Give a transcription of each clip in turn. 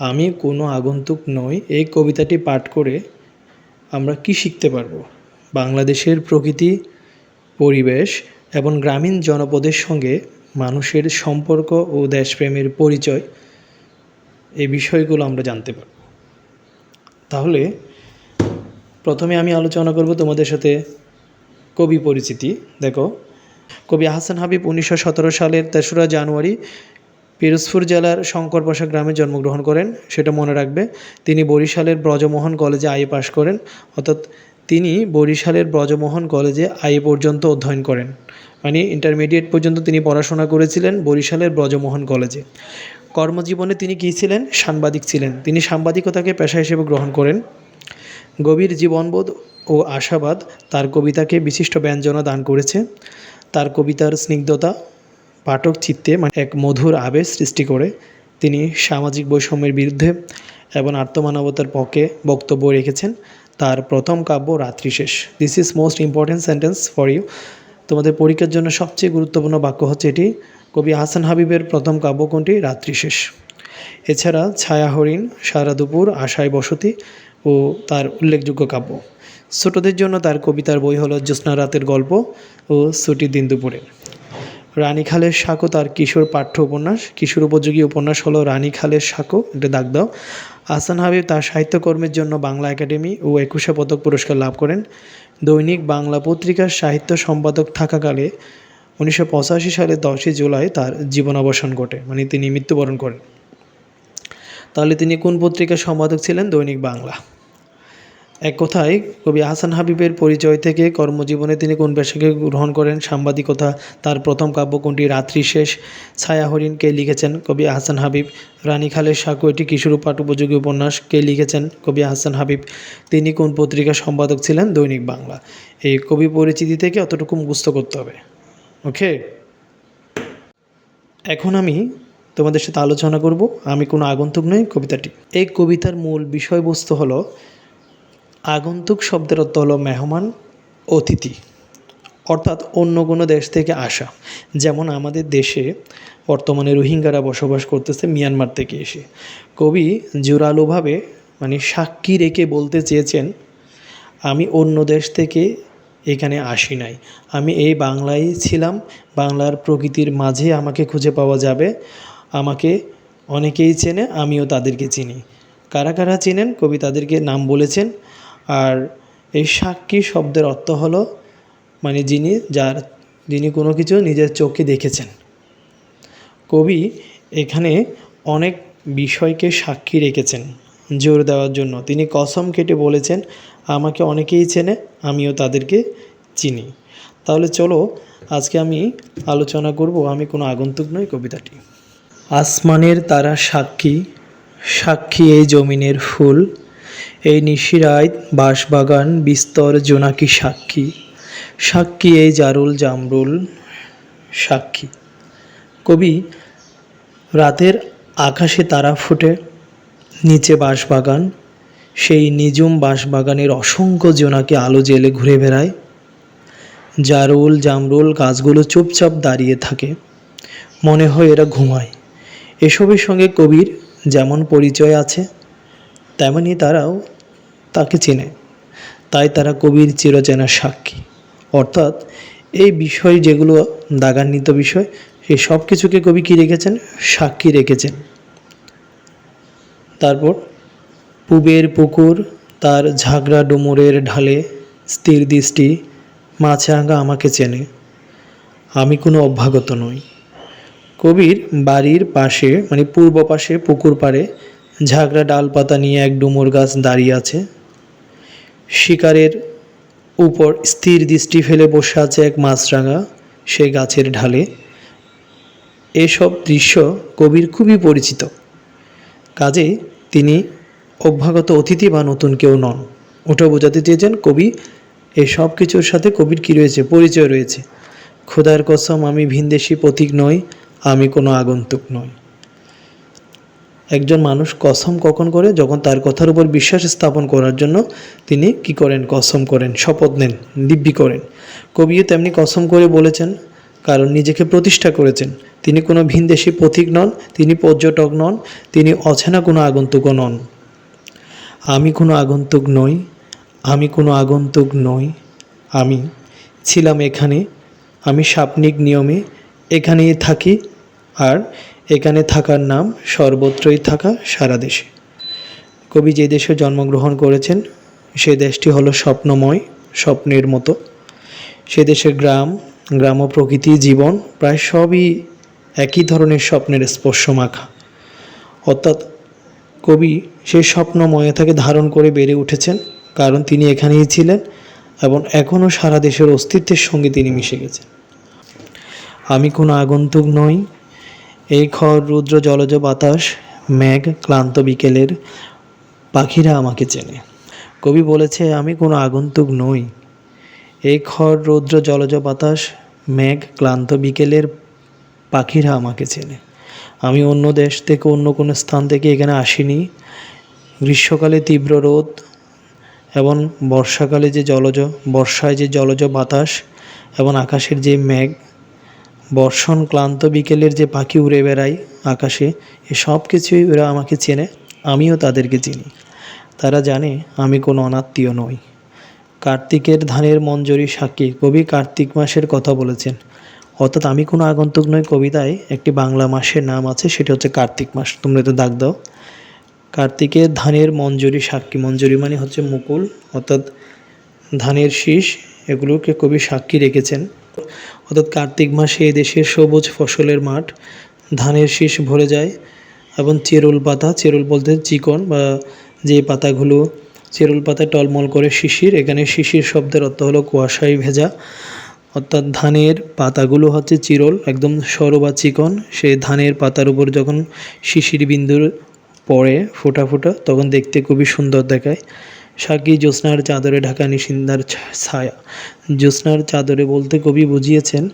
আমি কোনো আগন্তুক নই, এই কবিতাটি পাঠ করে আমরা কী শিখতে পারব? বাংলাদেশের প্রকৃতি, পরিবেশ এবং গ্রামীণ জনপদের সঙ্গে মানুষের সম্পর্ক ও দেশপ্রেমের পরিচয়, এই বিষয়গুলো আমরা জানতে পারব। তাহলে প্রথমে আমি আলোচনা করব তোমাদের সাথে কবি পরিচিতি। দেখো, কবি আহসান হাবিব উনিশশো সতেরো সালের তেসরা জানুয়ারি পিরোজপুর জেলার শঙ্করপাশা গ্রামে জন্মগ্রহণ করেন, সেটা মনে রাখবে। তিনি বরিশালের ব্রজমোহন কলেজে আইএ পাশ করেন, অর্থাৎ তিনি বরিশালের ব্রজমোহন কলেজে আইএ পর্যন্ত অধ্যয়ন করেন। মানে ইন্টারমিডিয়েট পর্যন্ত তিনি পড়াশোনা করেছিলেন বরিশালের ব্রজমোহন কলেজে। কর্মজীবনে তিনি কী ছিলেন? সাংবাদিক ছিলেন। তিনি সাংবাদিকতাকে পেশা হিসেবে গ্রহণ করেন। গভীর জীবনবোধ ও আশাবাদ তার কবিতাকে বিশিষ্ট ব্যঞ্জনা দান করেছে। তার কবিতার স্নিগ্ধতা পাঠক চিত্তে মানে এক মধুর আবেশ সৃষ্টি করে। তিনি সামাজিক বৈষম্যের বিরুদ্ধে এবং আত্মমানবতার পক্ষে বক্তব্য রেখেছেন। তার প্রথম কাব্য রাত্রি শেষ। This is most important sentence for you তোমাদের পরীক্ষার জন্য সবচেয়ে গুরুত্বপূর্ণ বাক্য হচ্ছে এটি। কবি হাসান হাবিবের প্রথম কাব্য কোনটি? রাত্রি শেষ। এছাড়া ছায়া হরিণ, সারা দুপুর আশায় বসতি ও তার উল্লেখযোগ্য কাব্য। ছোটদের জন্য তার কবিতার বই হলো জ্যোৎস্না রাতের গল্প ও ছুটির দিন দুপুরে রানীখালের সাঁকো তার কিশোর পাঠ্য উপন্যাস। কিশোর উপযোগী উপন্যাস হলো রানীখালের সাঁকো, এটা দাগ দাও। আহসান হাবিব তার সাহিত্যকর্মের জন্য বাংলা একাডেমি ও একুশে পদক পুরস্কার লাভ করেন। দৈনিক বাংলা পত্রিকার সাহিত্য সম্পাদক থাকাকালে উনিশশো পঁচাশি সালে দশই জুলাই তার জীবনাবসান ঘটে মানে তিনি মৃত্যুবরণ করেন। তাহলে তিনি কোন পত্রিকার সম্পাদক ছিলেন? দৈনিক বাংলা। এক কথায়, কবি আহসান হাবিবের পরিচয় থেকে কর্মজীবনে তিনি কোন পেশাকে গ্রহণ করেন, সাংবাদিকতা, তার প্রথম কাব্য কোনটি রাত্রি শেষ, ছায়া হরিণকে লিখেছেন কবি আহসান হাবিব, রানী খালের সাঁকো এটি কিশোর পাঠ উপযোগী উপন্যাস কে লিখেছেন কবি আহসান হাবিব, তিনি কোন পত্রিকার সম্পাদক ছিলেন, দৈনিক বাংলা। এই কবি পরিচিতি থেকে অতটুকু মুখস্থ করতে হবে। ওকে? এখন আমি তোমাদের সাথে আলোচনা করব, আমি কোনো আগন্তুক নই কবিতাটি। এই কবিতার মূল বিষয়বস্তু হলো আগন্তুক শব্দের অর্থ হলো মেহমান, অতিথি, অর্থাৎ অন্য কোনো দেশ থেকে আসা। যেমন আমাদের দেশে বর্তমানে রোহিঙ্গারা বসবাস করতেছে মিয়ানমার থেকে এসে। কবি জোরালোভাবে মানে সাক্ষী রেখে বলতে চেয়েছেন, আমি অন্য দেশ থেকে এখানে আসি নাই। আমি এই বাংলায় ছিলাম। বাংলার প্রকৃতির মাঝে আমাকে খুঁজে পাওয়া যাবে। আমাকে অনেকেই চেনে, আমিও তাদেরকে চিনি। কারা কারা চেনেন? কবি তাদেরকে নাম বলেছেন। আর এই সাক্ষী শব্দের অর্থ হলো মানে যিনি যার, যিনি কোনো কিছু নিজের চোখে দেখেছেন। কবি এখানে অনেক বিষয়কে সাক্ষী রেখেছেন জোর দেওয়ার জন্য। তিনি কসম কেটে বলেছেন, আমাকে অনেকেই চেনে, আমিও তাদেরকে চিনি। তাহলে চলো আজকে আমি আলোচনা করব, আমি কোনো আগন্তুক নই কবিতাটি। আসমানের তারা সাক্ষী সাক্ষী এই জমিনের ফুল এই নিশিরায় বাঁশবাগান, বিস্তর জোনাকি সাক্ষী। সাক্ষী এই জারুল জামরুল সাক্ষী। কবি, রাতের আকাশে তারা ফুটে, নিচে বাঁশবাগান। সেই নিজুম বাঁশবাগানের অসংখ্য জোনাকি আলো জেলে ঘুরে বেড়ায়। জারুল জামরুল গাছগুলো চুপচাপ দাঁড়িয়ে থাকে। মনে হয় এরা ঘুমায়। এসবের সঙ্গে কবির যেমন পরিচয় আছে তেমনি তারাও তাকে চেনে। তাই তারা কবির চিরচেনা সাক্ষী। অর্থাৎ এই বিষয় যেগুলো দাগান্বিত বিষয়, সেই সব কিছুকে কবি কী রেখেছেন? সাক্ষী রেখেছেন। তারপর, পুবের পুকুর তার ঝাগড়া ডুমুরের ঢালে স্থির দৃষ্টি মাছরাঙা আমাকে চেনে। আমি কোনো অভ্যাগত নই। কবির বাড়ির পাশে মানে পূর্ব পাশে পুকুর পাড়ে ঝাগড়া ডালপাতা নিয়ে এক ডুমুর গাছ দাঁড়িয়ে আছে। শিকারের উপর স্থির দৃষ্টি ফেলে বসে আছে এক মাছরাঙা সেই গাছের ঢালে। এসব দৃশ্য কবির খুবই পরিচিত। কাজে তিনি অভ্যাগত অতিথি বা নতুন কেউ নন। ওটা বোঝাতে চেয়েছেন কবি এই সব কিছুর সাথে কবির কী রয়েছে? পরিচয় রয়েছে। খোদার কসম, আমি ভিনদেশি প্রতীক নই, আমি কোনো আগন্তুক নই। একজন মানুষ কসম কখন করে? যখন তার কথার উপর বিশ্বাস স্থাপন করার জন্য তিনি কি করেন? কসম করেন, শপথ নেন, দিব্যি করেন। কবিও তেমনি কসম করে বলেছেন, কারণ নিজেকে প্রতিষ্ঠা করেছেন। তিনি কোনো ভিনদেশি পথিক নন, তিনি পর্যটক নন, তিনি অচেনা কোনো আগন্তুকও নন। আমি কোনো আগন্তুক নই, আমি কোনো আগন্তুক নই, আমি ছিলাম এখানে, আমি সাপনিক নিয়মে এখানেই থাকি, আর এখানে থাকার নাম সর্বত্রই থাকা সারা দেশে। কবি যে দেশে জন্মগ্রহণ করেছেন, সে দেশটি হলো স্বপ্নময়, স্বপ্নের মতো। সে দেশের গ্রাম গ্রাম ও প্রকৃতি জীবন প্রায় সবই একই ধরনের স্বপ্নের স্পর্শ মাখা অর্থাৎ কবি সেই স্বপ্নময়তাকে ধারণ করে বেড়ে উঠেছেন, কারণ তিনি এখানেই ছিলেন এবং এখনও সারা দেশের অস্তিত্বের সঙ্গে তিনি মিশে গেছেন। আমি কোনো আগন্তুক নই এই খড়, রুদ্র, জলজ বাতাস, মেঘ ক্লান্ত বিকেলের পাখিরা আমাকে চেনে। কবি বলেছে, আমি কোনো আগন্তুক নই। এই খড়, রৌদ্র, জলজ বাতাস, মেঘ ক্লান্ত বিকেলের পাখিরা আমাকে চেনে। আমি অন্য দেশ থেকে, অন্য কোনো স্থান থেকে এখানে আসিনি। গ্রীষ্মকালে তীব্র রোদ এবং বর্ষাকালে যে জলজ, বর্ষায় যে জলজ বাতাস এবং আকাশের যে মেঘ বর্ষণ ক্লান্ত বিকেলের যে পাখি উড়ে বেড়ায় আকাশে সব কিছুই ওরা আমাকে চেনে, আমিও তাদেরকে চিনি। তারা জানে আমি কোনো অনাত্মীয় নই। কার্তিকের ধানের মঞ্জরি সাক্ষী কবি কার্তিক মাসের কথা বলেছেন। অর্থাৎ আমি কোনো আগন্তুক নই, কবিতায় একটি বাংলা মাসের নাম আছে, সেটা হচ্ছে কার্তিক মাস। তোমরা তো দাগ দাও। কার্তিকের ধানের মঞ্জরি সাক্ষী, মঞ্জরি মানে হচ্ছে মুকুল, অর্থাৎ ধানের শীষ, এগুলোকে কবি সাক্ষী রেখেছেন। অর্থাৎ কার্তিক মাসে এদেশের সবুজ ফসলের মাঠ, ধানের শীষ ভরে যায় এবং চেরুল পাতা, চেরুল বলতে চিকন বা যে পাতাগুলো চেরুল পাতা টলমল করে শিশির, এখানে শিশির শব্দের অর্থ হলো কুয়াশায় ভেজা। অর্থাৎ ধানের পাতাগুলো হচ্ছে চিরল, একদম সরু বা চিকন। সেই ধানের পাতার উপর যখন শিশির বিন্দুর পড়ে ফোটা ফোটা, তখন দেখতে খুবই সুন্দর দেখায়। সাকি জ্যোৎস্নার চাদরে ঢাকা নিশিন্দার ছায়া। জ্যোৎস্নার চাদরে বলতে কবি বুঝিয়েছেন,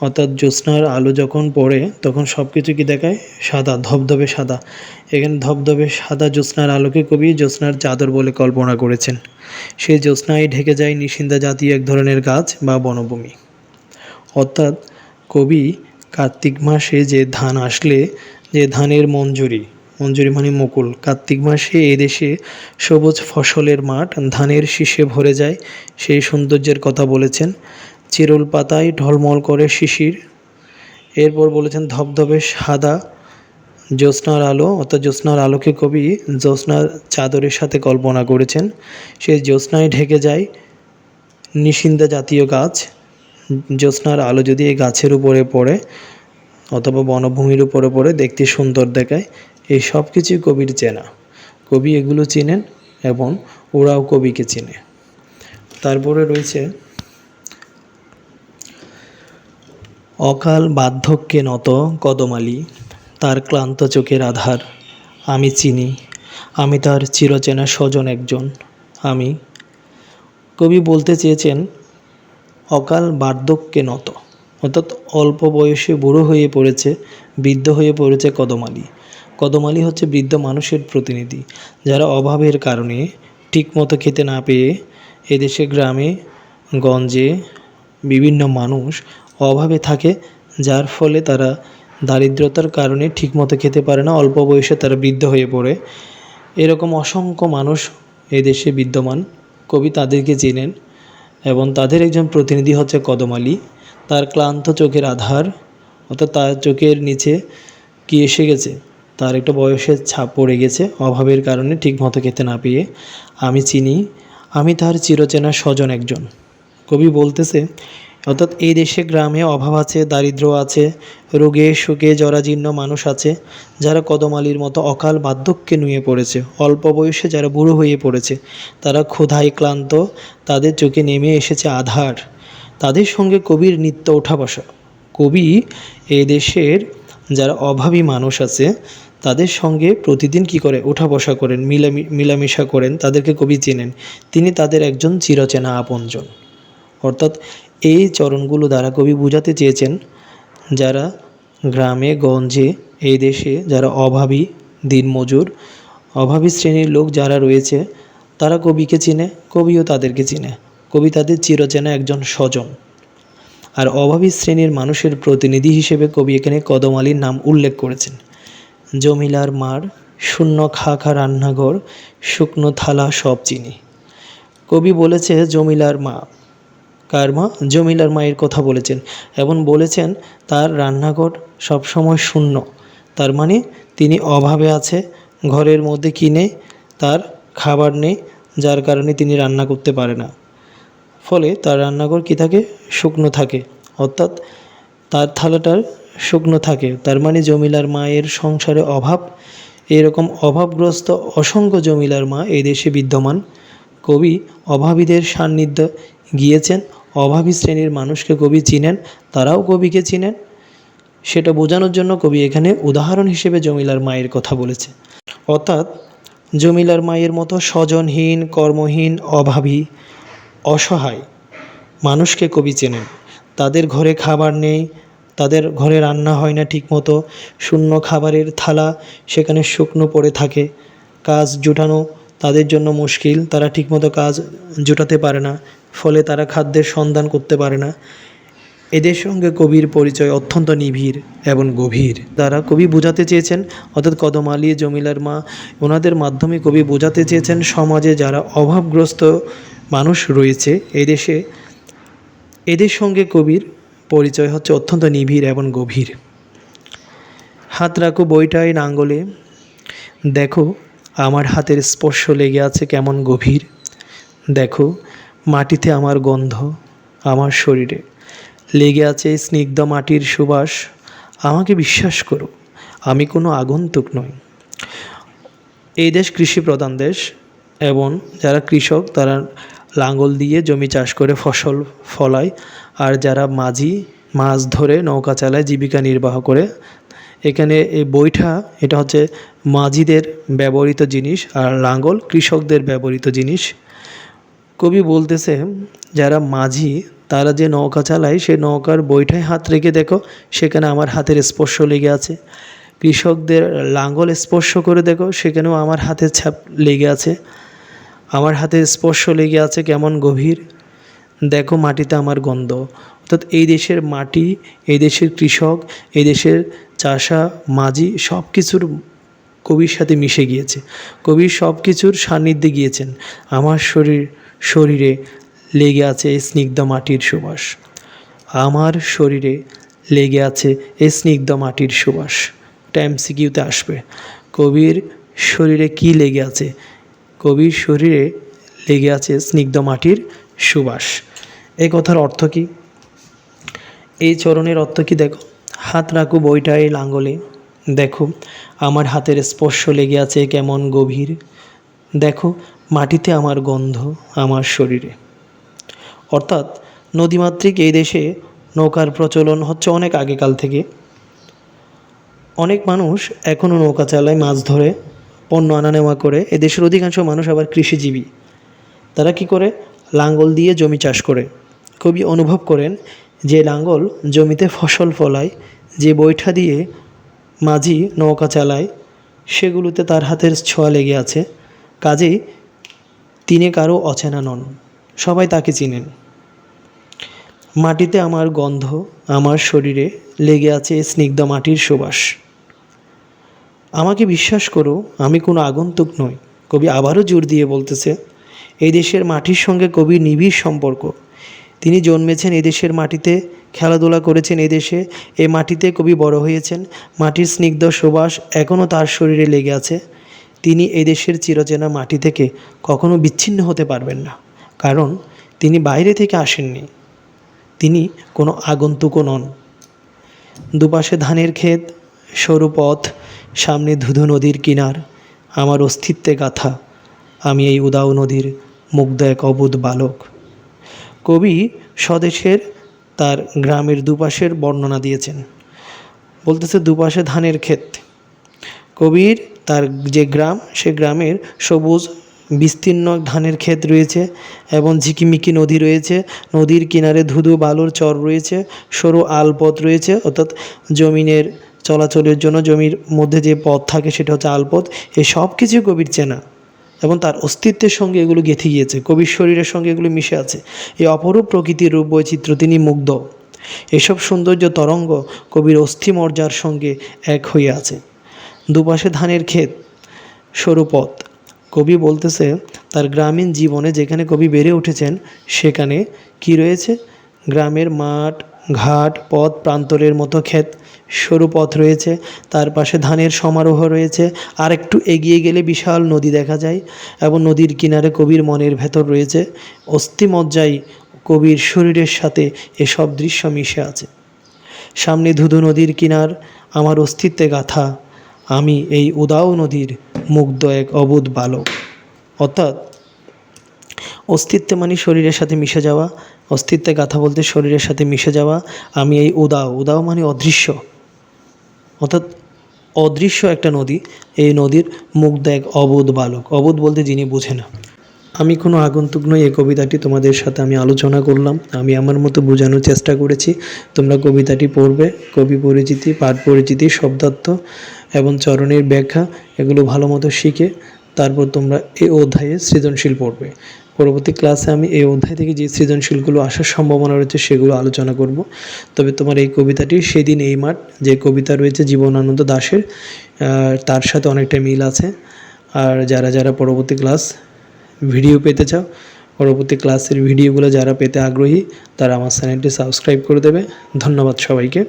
অর্থাৎ জ্যোৎস্নার আলো যখন পড়ে, তখন সব কিছু কি দেখায়? সাদা, ধবধবে সাদা। এখানে ধবধবে সাদা জ্যোৎস্নার আলোকে কবি জ্যোৎস্নার চাদর বলে কল্পনা করেছেন। সেই জ্যোৎস্নায় ঢেকে যায় নিশিন্দা জাতীয় এক ধরনের গাছ বা বনভূমি। অর্থাৎ কবি কার্তিক মাসে যে ধান আসলে, যে ধানের মঞ্জুরি মঞ্জুরি মানে মুকুল। কার্তিক মাসে এদেশে সবুজ ফসলের মাঠ, ধানের শীষে ভরে যায়, সেই সৌন্দর্যের কথা বলেছেন। চিরুল পাতায় ঢলমল করে শিশির। এরপর বলেছেন, ধবধবে সাদা জ্যোৎস্নার আলো, অর্থাৎ জ্যোৎস্নার আলোকে কবি জ্যোৎস্নার চাদরের সাথে কল্পনা করেছেন। সেই জ্যোৎস্নায় ঢেকে যায় নিশিন্দা জাতীয় গাছ। জ্যোৎস্নার আলো যদি এই গাছের উপরে পড়ে, অথবা বনভূমির উপরে পড়ে, দেখতে সুন্দর দেখায়। এই সব কিছুই কবির চেনা। কবি এগুলো চেনেন এবং ওরাও কবিকে চেনে। তারপরে রয়েছে অকাল বার্ধক্যে নত কদমালি, তার ক্লান্ত চোখের আধার, আমি চিনি, আমি তার চিরচেনা স্বজন একজন, আমি। কবি বলতে চেয়েছেন, অকাল বার্ধক্যে নত, অর্থাৎ অল্প বয়সে বুড়ো হয়ে পড়েছে, বৃদ্ধ হয়ে পড়েছে কদমালি। কদমালি হচ্ছে বৃদ্ধ মানুষের প্রতিনিধি, যারা অভাবের কারণে ঠিকমতো খেতে না পেয়ে এদেশে, গ্রামে, গঞ্জে বিভিন্ন মানুষ অভাবে থাকে, যার ফলে তারা দারিদ্রতার কারণে ঠিকমতো খেতে পারে না, অল্প বয়সে তারা বৃদ্ধ হয়ে পড়ে। এরকম অসংখ্য মানুষ এদেশে বিদ্যমান। কবি তাদেরকে চেনেন এবং তাদের একজন প্রতিনিধি হচ্ছে কদম আলী। তার ক্লান্ত চোখের আধার অর্থাৎ তার চোখের নিচে কি এসে গেছে? তার একটা বয়সের ছাপ পড়ে গেছে, অভাবের কারণে ঠিকমতো খেতে না পেয়ে আমি চিনি, আমি তার চিরচেনা স্বজন একজন। কবি বলতেছে, অর্থাৎ এই দেশে গ্রামে অভাব আছে দারিদ্র আছে, রোগে শোকে জরাজীর্ণ মানুষ আছে, যারা কদমালির মতো অকাল বার্ধক্যে নুয়ে পড়েছে, অল্প বয়সে যারা বুড়ো হয়ে পড়েছে, তারা ক্ষুধায় ক্লান্ত, তাদের চোখে নেমে এসেছে আধার, তাদের সঙ্গে কবির নিত্য ওঠা বসা। কবি এই দেশের যারা অভাবী মানুষ আছে, তাদের সঙ্গে প্রতিদিন কি করে ওঠা বসা করেন, মিলামি, মিলামিশা করেন, তাদেরকে কবি চেনেন। তিনি তাদের একজন চিরচেনা আপনজন। অর্থাৎ এই চরণগুলো দ্বারা কবি বোঝাতে চেয়েছেন, যারা গ্রামে, গঞ্জে, এই দেশে যারা অভাবী, দিনমজুর, অভাবী শ্রেণির লোক যারা রয়েছে, তারা কবিকে চিনে, কবিও তাদেরকে চিনে। কবি তাদের চিরচেনা একজন স্বজন। আর অভাবী শ্রেণির মানুষের প্রতিনিধি হিসেবে কবি এখানে কদম আলীর নাম উল্লেখ করেছেন। জমিলার মার, শূন্য খা খা রান্নাঘর, শুকনো থালা সব চিনি। কবি বলেছে, জমিলার মা। কার মা? জমিলার মায়ের কথা বলেছেন। এবং বলেছেন, তার রান্নাঘর সবসময় শূন্য। তার মানে তিনি অভাবে আছে, ঘরের মধ্যে কিনে তার খাবার নেই, যার কারণে তিনি রান্না করতে পারে না। ফলে তার রান্নাঘর কী থাকে? শুকনো থাকে। অর্থাৎ তার থালাটার শুকনো থাকে। তার মানে জমিলার মায়ের সংসারে অভাব। এরকম অভাবগ্রস্ত, অসংখ্য জমিলার মা দেশে বিদ্যমান। কবি অভাবীদের সান্নিধ্যে গিয়েছেন। অভাবী শ্রেণির মানুষকে কবি চিনেন, তারাও কবিকে চিনেন। সেটা বোঝানোর জন্য কবি এখানে উদাহরণ হিসেবে জমিলার মায়ের কথা বলেছে। অর্থাৎ জমিলার মায়ের মতো স্বজনহীন, কর্মহীন, অভাবী অসহায়। মানুষকে কবি চেনেন। তাদের ঘরে খাবার নেই, তাদের ঘরে রান্না হয় না ঠিকমতো, শূন্য খাবারের থালা সেখানে শুকনো পড়ে থাকে। কাজ জোটানো তাদের জন্য মুশকিল, তারা ঠিকমতো কাজ জোটাতে পারে না, ফলে তারা খাদ্যের সন্ধান করতে পারে না। এদের সঙ্গে কবির পরিচয় অত্যন্ত নিবিড় এবং গভীর। তারা কবি বোঝাতে চেয়েছেন, অর্থাৎ কদম আলী, জমিলার মা, ওনাদের মাধ্যমে কবি বোঝাতে চেয়েছেন সমাজে যারা অভাবগ্রস্ত মানুষ রয়েছে এদেশে এদের সঙ্গে কবির পরিচয় হচ্ছে অত্যন্ত নিবিড় এবং গভীর। হাত রাখো বইটায় নাঙ্গলে। দেখো, আমার হাতের স্পর্শ লেগে আছে কেমন গভীর। দেখো, মাটিতে আমার গন্ধ আমার শরীরে। লেগে আছে স্নিগ্ধ মাটির সুবাস। আমাকে বিশ্বাস করো, আমি কোনো আগন্তুক নই। এই দেশ কৃষি প্রধান দেশ এবং যারা কৃষক, তারা লাঙ্গল দিয়ে জমি চাষ করে ফসল ফলায়। আর যারা মাঝি, মাছ ধরে নৌকা চালায়, জীবিকা নির্বাহ করে। এখানে এই বৈঠা, এটা হচ্ছে মাঝিদের ব্যবহৃত জিনিস আর লাঙ্গল কৃষকদের ব্যবহৃত জিনিস। কবি বলতেছে, যারা মাঝি, তারা যে নৌকা চালায় সেই নৌকার বৈঠায় হাত রেখে দেখো, সেখানে আমার হাতের স্পর্শ লেগে আছে। কৃষকদের লাঙ্গল স্পর্শ করে দেখো, সেখানেও আমার হাতের ছাপ লেগে আছে। আমার হাতে স্পর্শ লেগে আছে কেমন গভীর? দেখো মাটিতে আমার গন্ধ। অর্থাৎ এই দেশের মাটি, এই দেশের কৃষক, এই দেশের চাষা, মাঝি সব কিছুর কবির সাথে মিশে গিয়েছে। কবি সব কিছুর সান্নিধ্যে গিয়েছেন। আমার শরীর, শরীরে লেগে আছে এই স্নিগ্ধ মাটির সুবাস। আমার শরীরে লেগে আছে এই স্নিগ্ধ মাটির সুবাস। এটা এমসিকিউতে আসবে। কবির শরীরে কি লেগে আছে? কবির শরীরে লেগে আছে স্নিগ্ধ মাটির সুবাস। এই কথার অর্থ কী? এই চরণের অর্থ কি দেখো? হাত রাখো বইটায় লাঙ্গলে দেখো, আমার হাতের স্পর্শ লেগে আছে কেমন গভীর। দেখো, মাটিতে আমার গন্ধ আমার শরীরে। অর্থাৎ নদীমাতৃক এই দেশে নৌকার প্রচলন হচ্ছে অনেক আগেকাল থেকে। অনেক মানুষ এখনও নৌকা চালায় মাছ ধরে। পণ্য আনা নেওয়া করে এদেশের অধিকাংশ মানুষ আবার কৃষিজীবী। তারা কি করে? লাঙ্গল দিয়ে জমি চাষ করে। কবি অনুভব করেন যে লাঙ্গল জমিতে ফসল ফলায়, যে বৈঠা দিয়ে মাঝি নৌকা চালায়, সেগুলোতে তার হাতের ছোঁয়া লেগে আছে। কাজেই তিনি কারও অচেনা নন, সবাই তাকে চিনেন। মাটিতে আমার গন্ধ, আমার শরীরে লেগে আছে স্নিগ্ধ মাটির সুবাস। আমাকে বিশ্বাস করো, আমি কোনো আগন্তুক নই। কবি আবারও জোর দিয়ে বলতেছে, এই দেশের মাটির সঙ্গে কবির নিবিড় সম্পর্ক। তিনি জন্মেছেন এদেশের মাটিতে, খেলাধুলা করেছেন এদেশে এ মাটিতে কবি বড় হয়েছেন, মাটির স্নিগ্ধ সুবাস এখনও তার শরীরে লেগে আছে। তিনি এদেশের চিরচেনা মাটি থেকে কখনো বিচ্ছিন্ন হতে পারবেন না, কারণ তিনি বাইরে থেকে আসেননি। তিনি কোনো আগন্তুকও নন। দুপাশে ধানের ক্ষেত, সরু পথ সামনে ধুধু নদীর কিনার, আমার অস্তিত্বে গাথা, আমি এই উদাও নদীর মুগ্ধ এক অবুধ বালক। কবি স্বদেশের তার গ্রামের দুপাশের বর্ণনা দিয়েছেন। বলতেছে দুপাশে ধানের ক্ষেত। কবির তার যে গ্রাম, সে গ্রামের সবুজ, বিস্তীর্ণ ধানের ক্ষেত রয়েছে এবং ঝিকিমিকি নদী রয়েছে। নদীর কিনারে ধুধু বালুর চর রয়েছে, সরু আলপথ রয়েছে, অর্থাৎ জমিনের চলাচলের জন্য জমির মধ্যে যে পথ থাকে সেটা হচ্ছে আলপথ এই সব কিছু কবির চেনা এবং তার অস্তিত্বের সঙ্গে এগুলো গেঁথে গিয়েছে কবির শরীরের সঙ্গে এগুলো মিশে আছে। এই অপরূপ প্রকৃতির রূপ বৈচিত্র্য তিনি মুগ্ধ। এসব সৌন্দর্য তরঙ্গ কবির অস্থিমজ্জার সঙ্গে এক হয়ে আছে। দুপাশে ধানের ক্ষেত, সরু পথ। কবি বলতেছে, তার গ্রামীণ জীবনে যেখানে কবি বেড়ে উঠেছেন, সেখানে কি রয়েছে? গ্রামের মাঠ, ঘাট, পথ, প্রান্তরের মতো ক্ষেত। সরু পথ রয়েছে, তার পাশে ধানের সমারোহ রয়েছে, আর একটু এগিয়ে গেলে বিশাল নদী দেখা যায় এবং নদীর কিনারে কবির মনের ভেতর রয়েছে। অস্থিমজ্জাই কবির শরীরের সাথে এসব দৃশ্য মিশে আছে। সামনে ধুধু নদীর কিনার, আমার অস্তিত্বে গাথা, আমি এই উদাও নদীর মুগ্ধ এক অবোধ বালক। অর্থাৎ, অস্তিত্বে মানে শরীরের সাথে মিশে যাওয়া, অস্তিত্বে গাথা বলতে শরীরের সাথে মিশে যাওয়া, আমি এই উদাও উদাও মানে অদৃশ্য। অর্থাৎ অদৃশ্য একটা নদী, এই নদীর মুখ দেখ অবোধ বালক। অবোধ বলতে যিনি বোঝে না। আমি কোনো আগন্তুক নই, এই কবিতাটি তোমাদের সাথে আমি আলোচনা করলাম। আমি আমার মতো বোঝানোর চেষ্টা করেছি। তোমরা কবিতাটি পড়বে, কবি পরিচিতি, পাঠ পরিচিতি, শব্দার্থ এবং চরণের ব্যাখ্যা, এগুলো ভালো মতো শিখে তারপর তোমরা এই অধ্যায়ে সৃজনশীল পড়বে। পরবর্তী ক্লাসে আমি এই অধ্যায় থেকে যে সৃজনশীলগুলো আসার সম্ভাবনা রয়েছে সেগুলো আলোচনা করব। তবে তোমার এই কবিতাটি সেদিন এই মাঠ, যে কবিতা রয়েছে জীবনানন্দ দাশের তার সাথে অনেকটা মিল আছে। আর যারা যারা পরবর্তী ক্লাস ভিডিও পেতে চাও, পরবর্তী ক্লাসের ভিডিওগুলো যারা পেতে আগ্রহী, তারা আমার চ্যানেলটি সাবস্ক্রাইব করে দেবে। ধন্যবাদ সবাইকে।